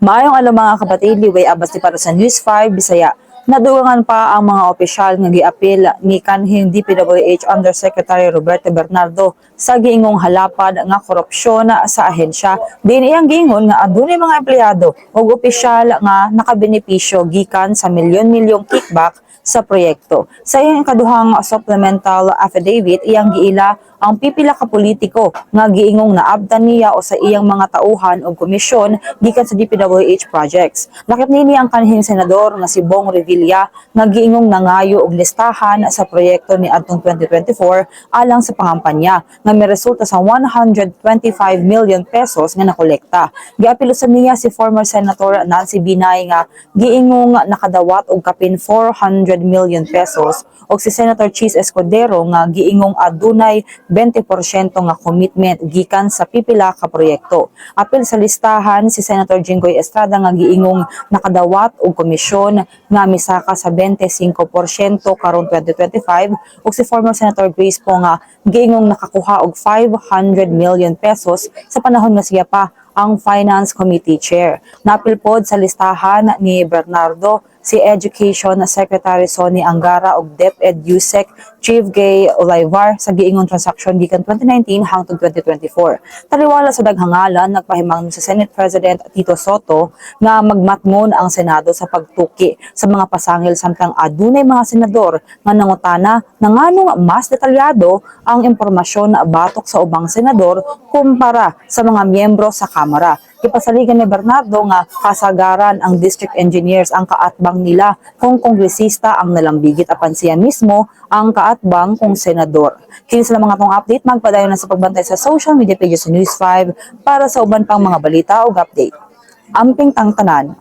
Maayong alam mga kapatid, liway abas para sa News 5 Bisaya. Nadugangan pa ang mga opisyal nga giapil ni kanhing DPWH Undersecretary Roberto Bernardo sa giingong halapad nga korupsyon sa ahensya. Din iyang giingon nga adunay mga empleyado o opisyal nga nakabenepisyo gikan sa milyon-milyong kickback sa proyekto. Sa iyang kaduhang supplemental affidavit, iyang giila ang pipila ka politiko nga giingong naabtan niya o sa iyang mga tauhan o komisyon gikan sa DPWH projects. Lakip nini ang kanhing senador nga si Bong Revilla nga giingong nangayo og listahan sa proyekto ni adtong 2024 alang sa pangampanya nga may resulta sa 125 million pesos nga nakolekta. Giapilo sa niya si former Senator Nancy Binay nga giingong nakadawat og kapin 400 million pesos o si Senator Cheese Escudero nga giingong adunay 20% nga commitment gikan sa pipila ka proyekto. Apil sa listahan si Senator Jinggoy Estrada nga giingong nakadawat og komisyon nga misaka sa 25% karon 2025 ug si former Senator Grace po nga giingong nakakuha og 500 million pesos sa panahon nga siya pa ang Finance Committee Chair. Napilpod sa listahan ni Bernardo si Education Secretary Sonny Angara ug DepEd USEC Chief Gay Olaivar sa giingon transaksyon gikan 2019 hangtod 2024. Taliwala sa daghangalan nagpahimang sa Senate President Tito Soto nga magmatngon ang Senado sa pagtuki sa mga pasangil samtang adunay mga senador nga nangutana na nganong mas detalyado ang impormasyon na batok sa ubang senador kumpara sa mga miyembro sa Kamara. Ipasaligan ni Bernardo nga kasagaran ang district engineers ang kaatbang nila kung kongresista ang nalambigit apan siya mismo ang kaatbang kung senador. Kini sila mga tong update, magpadayon na sa pagbantay sa social media pages sa News 5 para sa uban pang mga balita o update. Amping tangtanan,